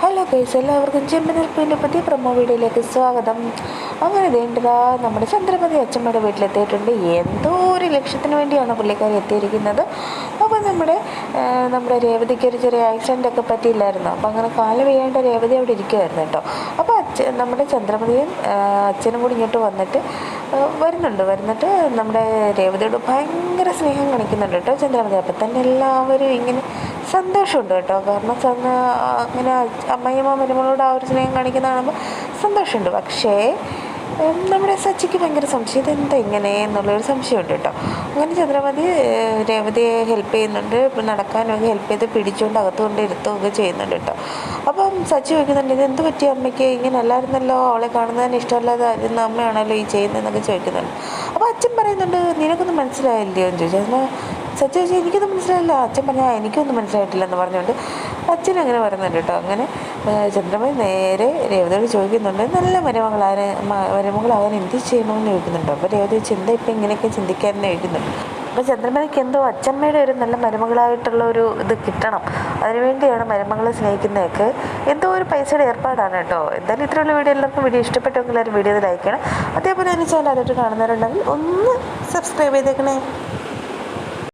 Hello guys എല്ലാവർക്കും ചെമ്പനിർപ്പിന്റെ പുതിയ promo വീഡിയോയിലേക്ക് സ്വാഗതം. അങ്ങനെ വേണ്ടതാ നമ്മുടെ ചന്ദ്രപതി അച്ഛമ്മയുടെ വീട്ടിലെത്തിയിട്ടുണ്ട്. എന്തോ ഒരു ലക്ഷ്യത്തിന് വേണ്ടിയാണ് പുള്ളിക്കാരി എത്തിയിരിക്കുന്നത്. അപ്പോൾ നമ്മുടെ നമ്മുടെ രേവതിക്ക് ഒരു ചെറിയ ആക്സിഡന്റ് ഒക്കെ പറ്റിയില്ലായിരുന്നു? അപ്പോൾ അങ്ങനെ കാൽ വീഴേണ്ട രേവതി അവിടെ ഇരിക്കുമായിരുന്നു കേട്ടോ. അപ്പോൾ അച്ഛൻ നമ്മുടെ ചന്ദ്രപതിയും ആ, അച്ഛനും കൂടി ഇങ്ങോട്ട് വന്നിട്ട് വരുന്നുണ്ട്. വരുന്നിട്ട് നമ്മുടെ രേവതിയോട് ഭയങ്കര സ്നേഹം കാണിക്കുന്നുണ്ട് കേട്ടോ ചന്ദ്രമതി. അപ്പം തന്നെ എല്ലാവരും ഇങ്ങനെ സന്തോഷമുണ്ട് കേട്ടോ. കാരണം സന്ന അങ്ങനെ അമ്മയമ്മ മരുമകളോട് ആ ഒരു സ്നേഹം കാണിക്കുന്ന കാണുമ്പോൾ സന്തോഷമുണ്ട്. പക്ഷേ നമ്മുടെ സച്ചിക്ക് ഭയങ്കര സംശയം. ഇതെന്താ ഇങ്ങനെ എന്നുള്ളൊരു സംശയമുണ്ട് കേട്ടോ. അങ്ങനെ ചന്ദ്രമതി രേവതിയെ ഹെൽപ്പ് ചെയ്യുന്നുണ്ട്. നടക്കാനൊക്കെ ഹെൽപ്പ് ചെയ്ത് പിടിച്ചുകൊണ്ട് അകത്തുകൊണ്ട് ഇരുത്തുകയൊക്കെ ചെയ്യുന്നുണ്ട് കേട്ടോ. അപ്പം സച്ചി ചോദിക്കുന്നുണ്ട് ഇത് എന്ത് പറ്റി അമ്മയ്ക്ക്? ഇങ്ങനെ അല്ലായിരുന്നല്ലോ? അവളെ കാണുന്നതിന് ഇഷ്ടമല്ലാതെ ഇരുന്ന അമ്മയാണല്ലോ ഈ ചെയ്യുന്നതെന്നൊക്കെ ചോദിക്കുന്നുണ്ട്. അപ്പോൾ അച്ഛൻ പറയുന്നുണ്ട് നിനക്കൊന്നും മനസ്സിലായില്ലയോ എന്ന് ചോദിച്ചു സത്യം ചോദിച്ചാൽ എനിക്കൊന്നും മനസ്സിലായില്ല. അച്ഛൻ പറഞ്ഞാൽ എനിക്കൊന്നും മനസ്സിലായിട്ടില്ല എന്ന് പറഞ്ഞുകൊണ്ട് അച്ഛൻ അങ്ങനെ പറയുന്നുണ്ട് കേട്ടോ. അങ്ങനെ ചന്ദ്രമതി നേരെ രേവതിയോട് ചോദിക്കുന്നുണ്ട് നല്ല മരുമകളാകാൻ മരുമകളാകാൻ എന്ത് ചെയ്യണമെന്ന് ചോദിക്കുന്നുണ്ട്. അപ്പോൾ രേവതി ചിന്ത ഇപ്പം ഇങ്ങനെയൊക്കെ ചിന്തിക്കാമെന്ന് ചോദിക്കുന്നുണ്ട്. അപ്പോൾ ചന്ദ്രമതിക്ക് എന്തോ അച്ഛമ്മയുടെ ഒരു നല്ല മരുമകളായിട്ടുള്ള ഒരു ഇത് കിട്ടണം. അതിനുവേണ്ടിയാണ് മരുമകളെ സ്നേഹിക്കുന്നതൊക്കെ എന്തോ ഒരു പൈസയുടെ ഏർപ്പാടാണ് കേട്ടോ. എന്തായാലും ഇത്രയുള്ള വീഡിയോ എല്ലാവർക്കും വീഡിയോ ഇഷ്ടപ്പെട്ടെങ്കിൽ എല്ലാവരും വീഡിയോ ലൈക്ക് ചെയ്യണം. അതേപോലെ തന്നെ ചാനൽ അതിട്ട് കാണുന്നവരുണ്ടെങ്കിൽ ഒന്ന് സബ്സ്ക്രൈബ് ചെയ്തേക്കണേ.